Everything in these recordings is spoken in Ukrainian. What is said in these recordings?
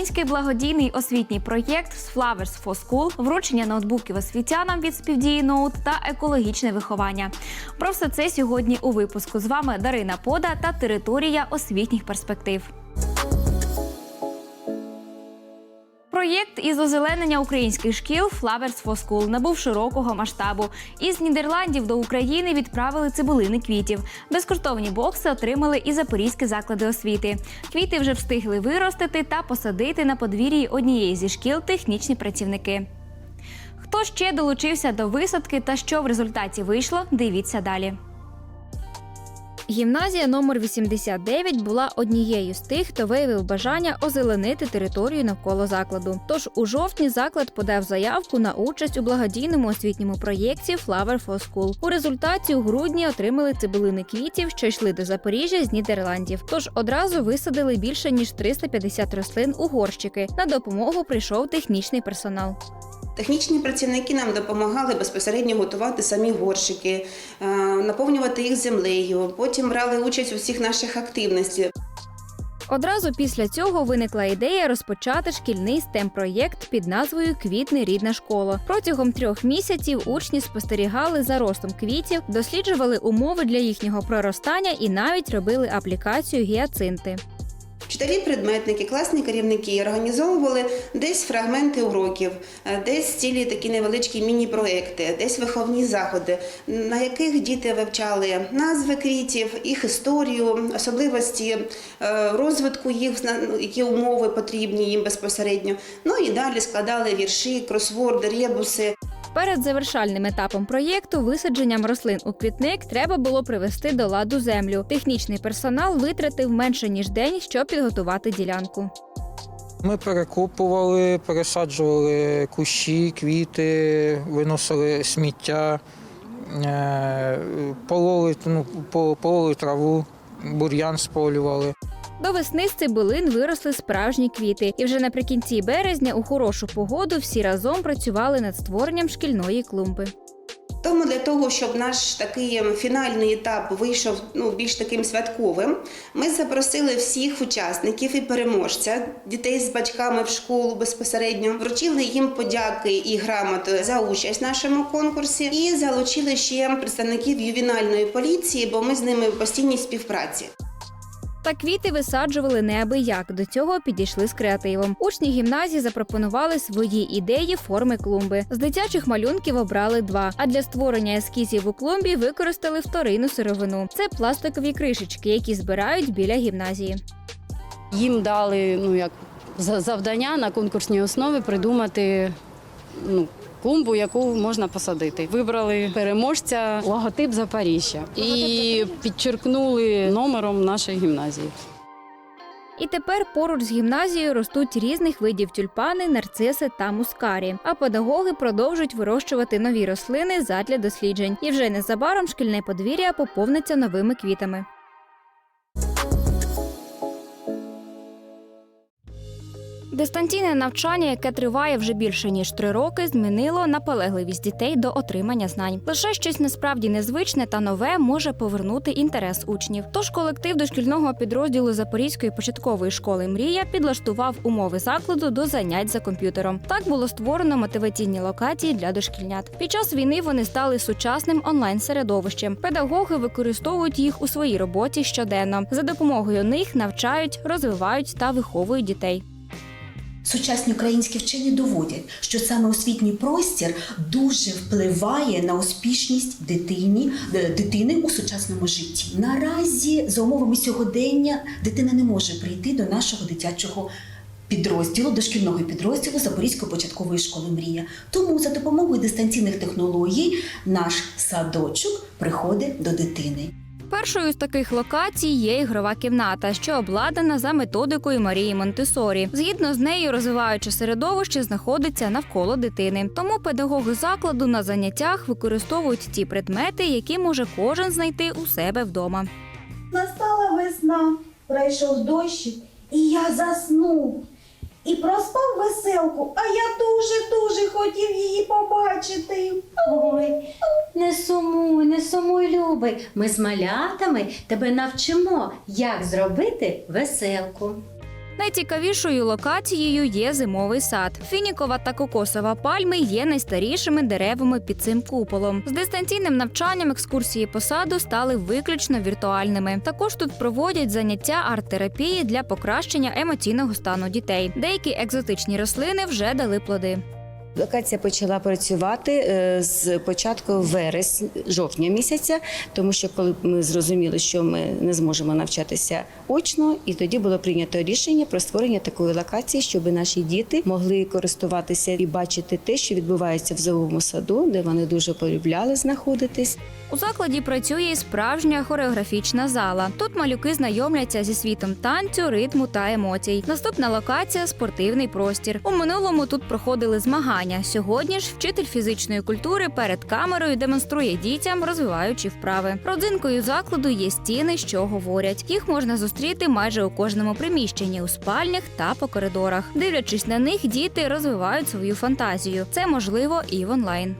Всеукраїнський благодійний освітній проєкт Flowers for School, вручення ноутбуків освітянам від співдії ноут та екологічне виховання. Про все це сьогодні у випуску. З вами Дарина Пода та територія освітніх перспектив. Проєкт із озеленення українських шкіл Flowers for School набув широкого масштабу. Із Нідерландів до України відправили цибулини квітів. Безкоштовні бокси отримали і запорізькі заклади освіти. Квіти вже встигли виростити та посадити на подвір'ї однієї зі шкіл технічні працівники. Хто ще долучився до висадки та що в результаті вийшло, дивіться далі. Гімназія номер 89 була однією з тих, хто виявив бажання озеленити територію навколо закладу. Тож у жовтні заклад подав заявку на участь у благодійному освітньому проєкті Flower for School. У результаті у грудні отримали цибулини квітів, що йшли до Запоріжжя з Нідерландів. Тож одразу висадили більше ніж 350 рослин у горщики. На допомогу прийшов технічний персонал. Технічні працівники нам допомагали безпосередньо готувати самі горщики, е, наповнювати їх землею. Потім брали участь у всіх наших активностях. Одразу після цього виникла ідея розпочати шкільний STEM-проєкт під назвою Квітне рідна школа. Протягом трьох місяців учні спостерігали за ростом квітів, досліджували умови для їхнього проростання і навіть робили аплікацію гіацинти. Вчителі-предметники, класні керівники організовували десь фрагменти уроків, е, десь цілі такі невеличкі міні-проекти, десь виховні заходи, на яких діти вивчали назви квітів, їх історію, особливості е, розвитку їх, які умови потрібні їм безпосередньо. Ну і далі складали вірші, кросворди, ребуси. Перед завершальним етапом проєкту висадженням рослин у квітник треба було привести до ладу землю. Технічний персонал витратив менше ніж день, щоб підготувати ділянку. Ми перекопували, пересаджували кущі, квіти, виносили сміття, е, пололи, ну, пололи траву, бур'ян сполювали. До весни з цибулин виросли справжні квіти, і вже наприкінці березня у хорошу погоду всі разом працювали над створенням шкільної клумби. Тому для того, щоб наш такий фінальний етап вийшов ну, більш таким святковим, ми запросили всіх учасників і переможця, дітей з батьками в школу безпосередньо, вручили їм подяки і грамоти за участь в нашому конкурсі, і залучили ще представників ювінальної поліції, бо ми з ними в постійній співпраці. Та квіти висаджували неабияк. До цього підійшли з креативом. Учні гімназії запропонували свої ідеї форми клумби. З дитячих малюнків обрали два. А для створення ескізів у клумбі використали вторинну сировину. Це пластикові кришечки, які збирають біля гімназії. Їм дали ну, як завдання на конкурсній основі придумати ну, клумбу, яку можна посадити. Вибрали переможця логотип Запоріжжя і підчеркнули номером нашої гімназії. І тепер поруч з гімназією ростуть різних видів тюльпани, нарциси та мускарі. А педагоги продовжують вирощувати нові рослини задля досліджень. І вже незабаром шкільне подвір'я поповниться новими квітами. Дистанційне навчання, яке триває вже більше ніж три роки, змінило наполегливість дітей до отримання знань. Лише щось насправді незвичне та нове може повернути інтерес учнів. Тож колектив дошкільного підрозділу Запорізької початкової школи Мрія підлаштував умови закладу до занять за комп'ютером. Так було створено мотиваційні локації для дошкільнят. Під час війни вони стали сучасним онлайн-середовищем. Педагоги використовують їх у своїй роботі щоденно. За допомогою них навчають, розвивають та виховують дітей. Сучасні українські вчені доводять, що саме освітній простір дуже впливає на успішність дитині, е, дитини у сучасному житті. Наразі, за умовами сьогодення, дитина не може прийти до нашого дитячого підрозділу, дошкільного підрозділу Запорізької початкової школи Мрія. Тому за допомогою дистанційних технологій наш садочок приходить до дитини. Першою з таких локацій є ігрова кімната, що обладнана за методикою Марії Монтесорі. Згідно з нею, розвиваюче середовище знаходиться навколо дитини. Тому педагоги закладу на заняттях використовують ті предмети, які може кожен знайти у себе вдома. Настала весна, пройшов дощик, і я заснув. І проспав веселку, а я дуже-дуже хотів її побачити. Ой, не сумуй, не сумуй, любий. Ми з малятами тебе навчимо, як зробити веселку. Найцікавішою локацією є зимовий сад. Фінікова та кокосова пальми є найстарішими деревами під цим куполом. З дистанційним навчанням екскурсії по саду стали виключно віртуальними. Також тут проводять заняття арт-терапії для покращення емоційного стану дітей. Деякі екзотичні рослини вже дали плоди. Локація почала працювати е, з початку вересня, жовтня місяця, тому що коли ми зрозуміли, що ми не зможемо навчатися очно, і тоді було прийнято рішення про створення такої локації, щоб наші діти могли користуватися і бачити те, що відбувається в зимовому саду, де вони дуже полюбляли знаходитись. У закладі працює і справжня хореографічна зала. Тут малюки знайомляться зі світом танцю, ритму та емоцій. Наступна локація спортивний простір. У минулому тут проходили змагання. Сьогодні ж вчитель фізичної культури перед камерою демонструє дітям, розвиваючи вправи. Родзинкою закладу є стіни, що говорять. Їх можна зустріти майже у кожному приміщенні, у спальнях та по коридорах. Дивлячись на них, діти розвивають свою фантазію. Це можливо і в онлайн.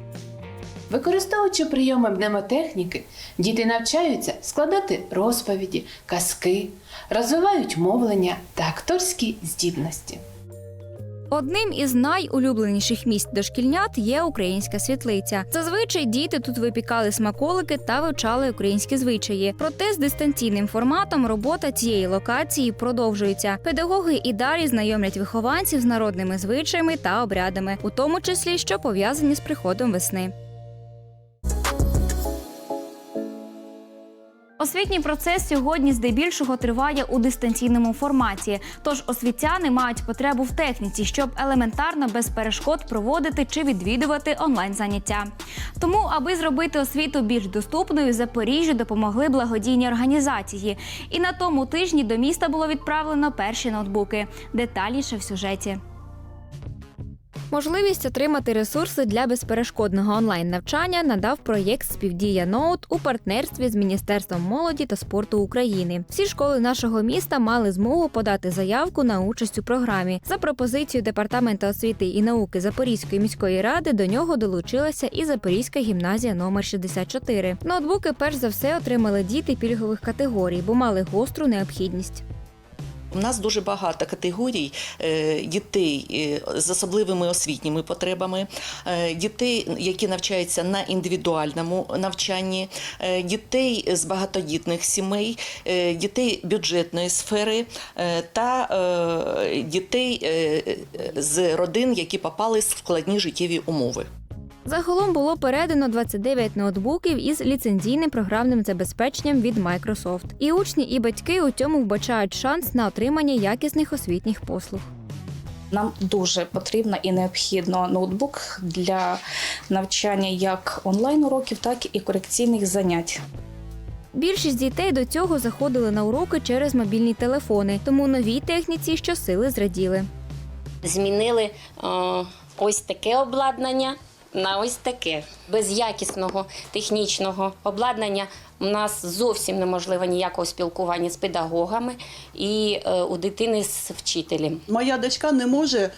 Використовуючи прийоми мнемотехніки, діти навчаються складати розповіді, казки, розвивають мовлення та акторські здібності. Одним із найулюбленіших місць дошкільнят є українська світлиця. Зазвичай діти тут випікали смаколики та вивчали українські звичаї. Проте з дистанційним форматом робота цієї локації продовжується. Педагоги і далі знайомлять вихованців з народними звичаями та обрядами, у тому числі що пов'язані з приходом весни. Освітній процес сьогодні здебільшого триває у дистанційному форматі. Тож освітяни мають потребу в техніці, щоб елементарно без перешкод проводити чи відвідувати онлайн заняття. Тому, аби зробити освіту більш доступною, Запоріжжю допомогли благодійні організації. І на тому тижні до міста було відправлено перші ноутбуки. Детальніше в сюжеті. Можливість отримати ресурси для безперешкодного онлайн-навчання надав проєкт Співдія Ноут у партнерстві з Міністерством молоді та спорту України. Всі школи нашого міста мали змогу подати заявку на участь у програмі. За пропозицією департаменту освіти і науки Запорізької міської ради до нього долучилася і Запорізька гімназія номер 64. Ноутбуки перш за все отримали діти пільгових категорій, бо мали гостру необхідність. У нас дуже багато категорій е, дітей е, з особливими освітніми потребами, е, дітей, які навчаються на індивідуальному навчанні, дітей з багатодітних сімей, дітей бюджетної сфери та дітей з родин, які попали в складні життєві умови. Загалом було передано 29 ноутбуків із ліцензійним програмним забезпеченням від Microsoft. І учні, і батьки у цьому вбачають шанс на отримання якісних освітніх послуг. Нам дуже потрібно і необхідно ноутбук для навчання як онлайн уроків, так і корекційних занять. Більшість дітей до цього заходили на уроки через мобільні телефони, тому новій техніці щосили зраділи. змінили е, ось таке обладнання на ось таке. Без якісного технічного обладнання у нас зовсім неможливо ніякого спілкування з педагогами і е, у дитини з вчителем. Моя дочка не може е,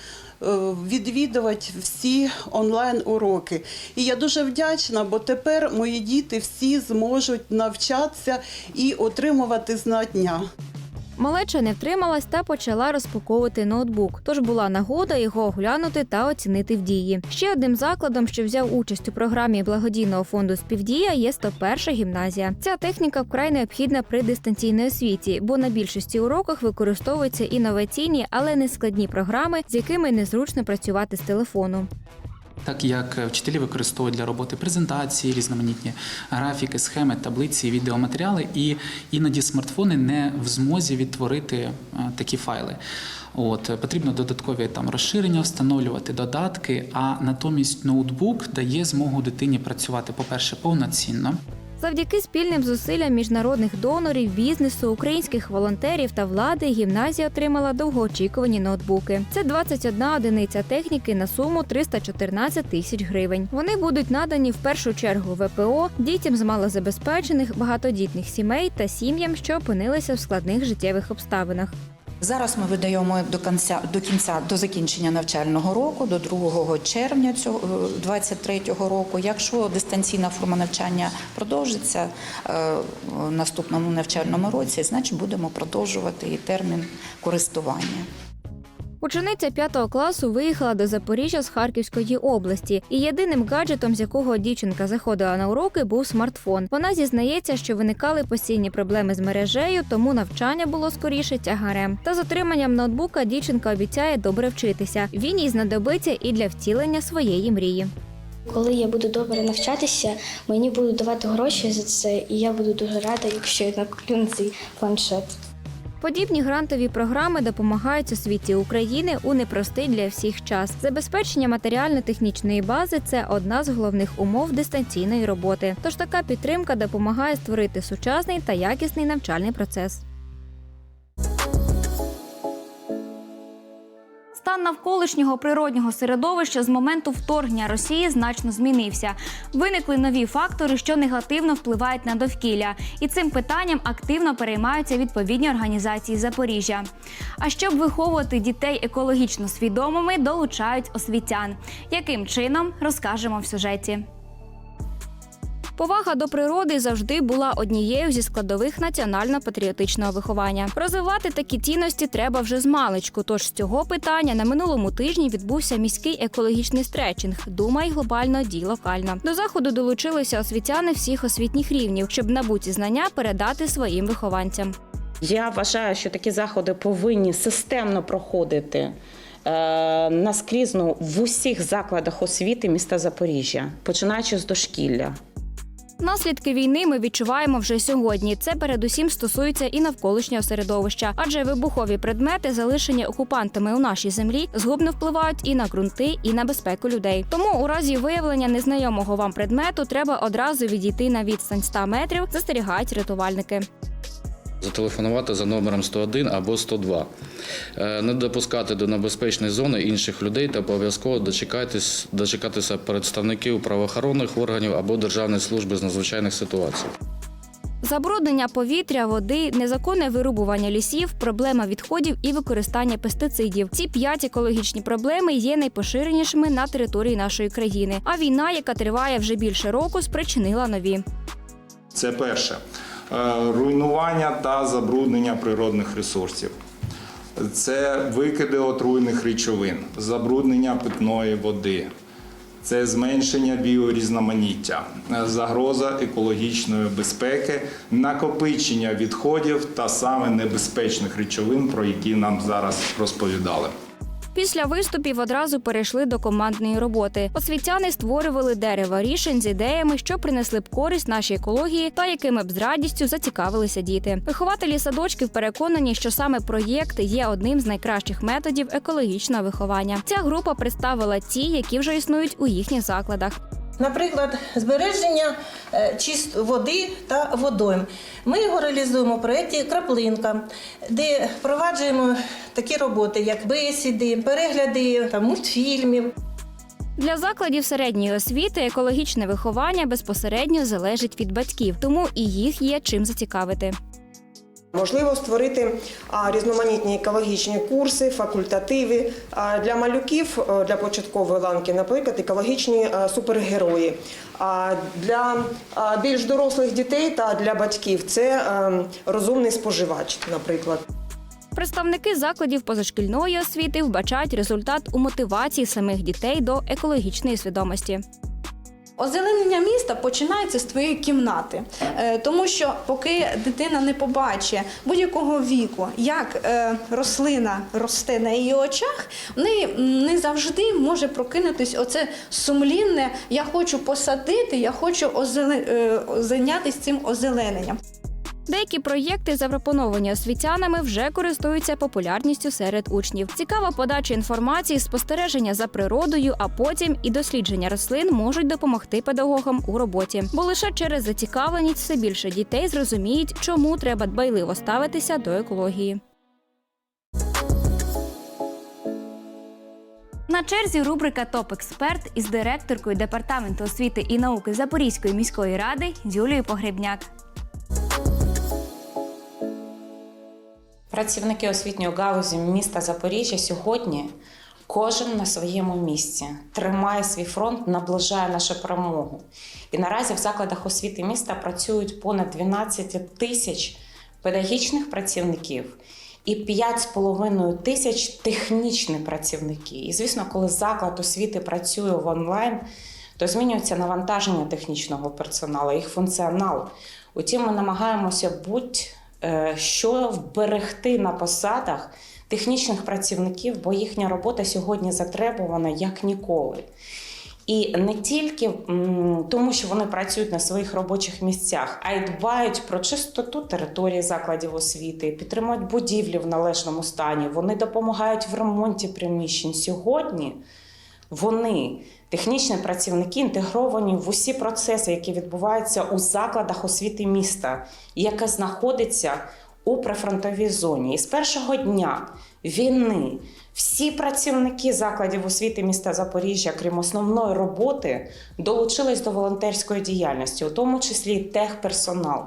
відвідувати всі онлайн уроки. І я дуже вдячна, бо тепер мої діти всі зможуть навчатися і отримувати знання. Малеча не втрималась та почала розпаковувати ноутбук. Тож була нагода його оглянути та оцінити в дії. Ще одним закладом, що взяв участь у програмі благодійного фонду Співдія, є 101 гімназія. Ця техніка вкрай необхідна при дистанційній освіті, бо на більшості уроках використовуються інноваційні, але не складні програми, з якими незручно працювати з телефону. Так як вчителі використовують для роботи презентації, різноманітні графіки, схеми, таблиці, відеоматеріали, і іноді смартфони не в змозі відтворити е, такі файли. От е, потрібно додаткові там розширення встановлювати додатки. А натомість ноутбук дає змогу дитині працювати, по-перше, повноцінно. Завдяки спільним зусиллям міжнародних донорів, бізнесу, українських волонтерів та влади гімназія отримала довгоочікувані ноутбуки. Це 21 одиниця техніки на суму 314 тисяч гривень. Вони будуть надані в першу чергу ВПО, дітям з малозабезпечених багатодітних сімей та сім'ям, що опинилися в складних життєвих обставинах. Зараз ми видаємо до кінця до кінця до закінчення навчального року, до 2 червня цього 23-го року. Якщо дистанційна форма навчання продовжиться е, в наступному навчальному році, значить будемо продовжувати і термін користування. Учениця 5 класу виїхала до Запоріжжя з Харківської області, і єдиним гаджетом, з якого дівчинка заходила на уроки, був смартфон. Вона зізнається, що виникали постійні проблеми з мережею, тому навчання було скоріше тягарем. Та з отриманням ноутбука дівчинка обіцяє добре вчитися. Він їй знадобиться і для втілення своєї мрії. Коли я буду добре навчатися, мені будуть давати гроші за це, і я буду дуже рада, якщо я накуплю на цей планшет. Подібні грантові програми допомагають освіті України у непростий для всіх час. Забезпечення матеріально-технічної бази це одна з головних умов дистанційної роботи. Тож така підтримка допомагає створити сучасний та якісний навчальний процес. Стан навколишнього природнього середовища з моменту вторгнення Росії значно змінився. Виникли нові фактори, що негативно впливають на довкілля, і цим питанням активно переймаються відповідні організації Запоріжжя. А щоб виховувати дітей екологічно свідомими, долучають освітян. Яким чином розкажемо в сюжеті. Повага до природи завжди була однією зі складових національно-патріотичного виховання. Розвивати такі цінності треба вже з маличку. Тож з цього питання на минулому тижні відбувся міський екологічний стретчинг. Думай глобально, дій локально. До заходу долучилися освітяни всіх освітніх рівнів, щоб набуті знання передати своїм вихованцям. Я вважаю, що такі заходи повинні системно проходити е, наскрізно в усіх закладах освіти міста Запоріжжя, починаючи з дошкілля. Наслідки війни ми відчуваємо вже сьогодні. Це передусім стосується і навколишнього середовища, адже вибухові предмети, залишені окупантами у нашій землі, згубно впливають і на ґрунти, і на безпеку людей. Тому у разі виявлення незнайомого вам предмету треба одразу відійти на відстань 100 метрів, застерігають рятувальники. Зателефонувати за номером 101 або 102. Е, Не допускати до небезпечної зони інших людей та обов'язково дочекатись, дочекатися представників правоохоронних органів або Державної служби з надзвичайних ситуацій. Забруднення повітря, води, незаконне вирубування лісів, проблема відходів і використання пестицидів. Ці п'ять екологічні проблеми є найпоширенішими на території нашої країни. А війна, яка триває вже більше року, спричинила нові. Це перше руйнування та забруднення природних ресурсів. Це викиди отруйних речовин, забруднення питної води, це зменшення біорізноманіття, е, загроза екологічної безпеки, накопичення відходів та саме небезпечних речовин, про які нам зараз розповідали. Після виступів одразу перейшли до командної роботи. Освітяни створювали дерево рішень з ідеями, що принесли б користь нашій екології та якими б з радістю зацікавилися діти. Вихователі садочків переконані, що саме проєкт є одним з найкращих методів екологічного виховання. Ця група представила ті, які вже існують у їхніх закладах. Наприклад, збереження е, чист води та водойм. Ми його реалізуємо в проєкті Краплинка, де впроваджуємо такі роботи, як бесіди, перегляди та мультфільмів. Для закладів середньої освіти екологічне виховання безпосередньо залежить від батьків, тому і їх є чим зацікавити. Можливо, створити різноманітні екологічні курси, факультативи для малюків е, для початкової ланки, наприклад, екологічні е, супергерої. Для більш дорослих дітей та для батьків це е, розумний споживач, наприклад. Представники закладів позашкільної освіти вбачають результат у мотивації самих дітей до екологічної свідомості. Озеленення міста починається з твоєї кімнати, Е, тому що поки дитина не побачить будь-якого віку, як е, рослина росте на її очах, в неї не завжди може прокинутись оце сумлінне Я хочу посадити, я хочу озеле- е, зайнятися цим озелененням. Деякі проєкти, запропоновані освітянами, вже користуються популярністю серед учнів. Цікава подача інформації, спостереження за природою, а потім і дослідження рослин можуть допомогти педагогам у роботі. Бо лише через зацікавленість все більше дітей зрозуміють, чому треба дбайливо ставитися до екології. На черзі рубрика Топ Експерт із директоркою департаменту освіти і науки Запорізької міської ради Юлією Погребняк. Працівники освітньої галузі міста Запоріжжя сьогодні кожен на своєму місці тримає свій фронт, наближає нашу перемогу. І наразі в закладах освіти міста працюють понад 12 тисяч педагогічних працівників і 5,5 тисяч технічних працівників. І звісно, коли заклад освіти працює в онлайн, то змінюється навантаження технічного персоналу, їх функціонал. Утім, ми намагаємося будь-що вберегти на посадах технічних працівників, бо їхня робота сьогодні затребувана як ніколи. І не тільки тому, що вони працюють на своїх робочих місцях, а й дбають про чистоту території закладів освіти, підтримують будівлі в належному стані. Вони допомагають в ремонті приміщень. Сьогодні вони, технічні працівники, інтегровані в усі процеси, які відбуваються у закладах освіти міста, яке знаходиться у прифронтовій зоні. І з першого дня війни всі працівники закладів освіти міста Запоріжжя, крім основної роботи, долучились до волонтерської діяльності, у тому числі і техперсонал.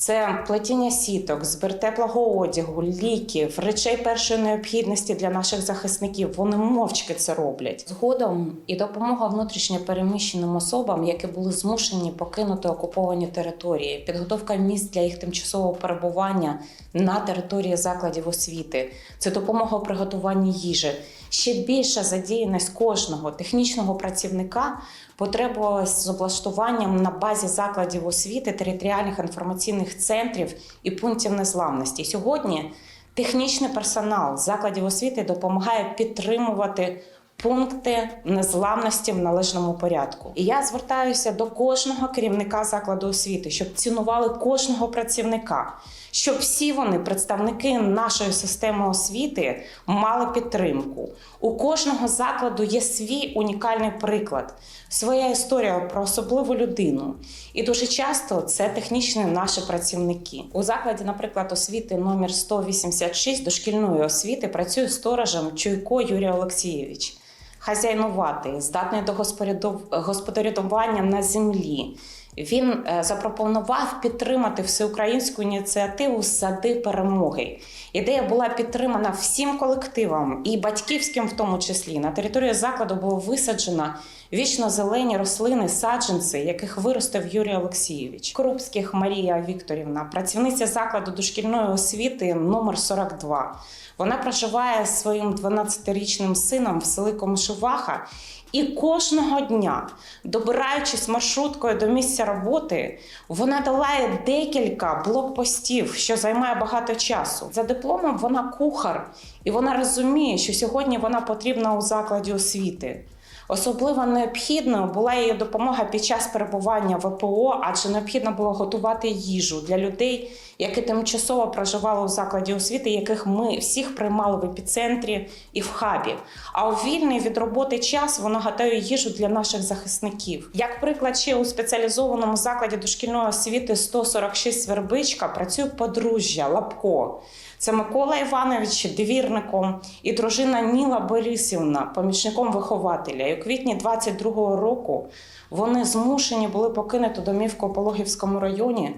Це плетіння сіток, збір теплого одягу, ліків, речей першої необхідності для наших захисників. Вони мовчки це роблять. Згодом і допомога внутрішньо переміщеним особам, які були змушені покинути окуповані території, підготовка місць для їх тимчасового перебування на території закладів освіти. Це допомога у приготуванні їжі. Ще більша задіяність кожного технічного працівника потребувалась з облаштуванням на базі закладів освіти, територіальних інформаційних центрів і пунктів незламності. Сьогодні технічний персонал закладів освіти допомагає підтримувати. Пункти незламності в належному порядку. І я звертаюся до кожного керівника закладу освіти, щоб цінували кожного працівника, щоб всі вони, представники нашої системи освіти, мали підтримку. У кожного закладу є свій унікальний приклад, своя історія про особливу людину. І дуже часто це технічні наші працівники. У закладі, наприклад, освіти номер 186 дошкільної освіти працює сторожем Чуйко Юрій Олексійович. Хазяйнуватий, здатний до господарю- господарювання на землі. Він е, запропонував підтримати всеукраїнську ініціативу Сади перемоги. Ідея була підтримана всім колективом і батьківським, в тому числі. На території закладу було висаджено вічно зелені рослини, саджанці, яких виростив Юрій Олексійович. Крупських Марія Вікторівна, працівниця закладу дошкільної освіти номер 42. Вона проживає зі своїм 12-річним сином в селі Комишуваха. І кожного дня, добираючись маршруткою до місця роботи, вона долає декілька блокпостів, що займає багато часу. За дипломом вона кухар, і вона розуміє, що сьогодні вона потрібна у закладі освіти. Особливо необхідною була її допомога під час перебування в ВПО, адже необхідно було готувати їжу для людей, які тимчасово проживали у закладі освіти, яких ми всіх приймали в епіцентрі і в хабі. А у вільний від роботи час вона готує їжу для наших захисників. Як приклад, ще у спеціалізованому закладі дошкільної освіти 146 Вербичка працює подружжя Лапко. Це Микола Іванович двірником і дружина Ніла Борисівна, помічником вихователя. І у квітні 22-го року вони змушені були покинути домівку у Пологівському районі,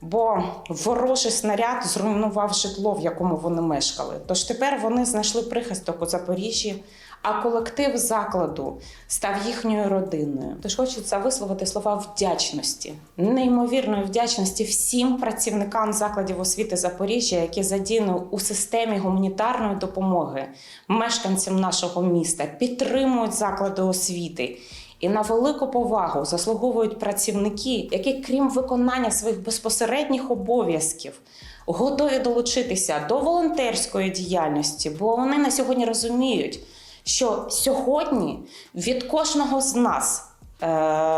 бо ворожий снаряд зруйнував житло, в якому вони мешкали. Тож тепер вони знайшли прихисток у Запоріжжі, а колектив закладу став їхньою родиною. Тож хочеться висловити слова вдячності, неймовірної вдячності всім працівникам закладів освіти Запоріжжя, які задіяні у системі гуманітарної допомоги мешканцям нашого міста, підтримують заклади освіти. І на велику повагу заслуговують працівники, які, крім виконання своїх безпосередніх обов'язків, готові долучитися до волонтерської діяльності, бо вони на сьогодні розуміють, що сьогодні від кожного з нас е,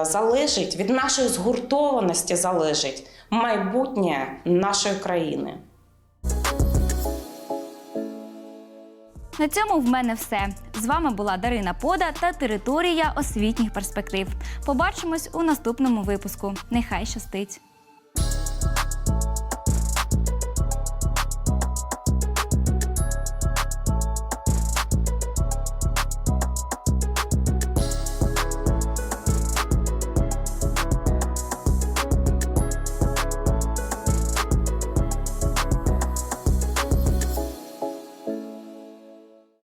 залежить, від нашої згуртованості залежить майбутнє нашої країни. На цьому в мене все. З вами була Дарина Пода та територія освітніх перспектив. Побачимось у наступному випуску. Нехай щастить!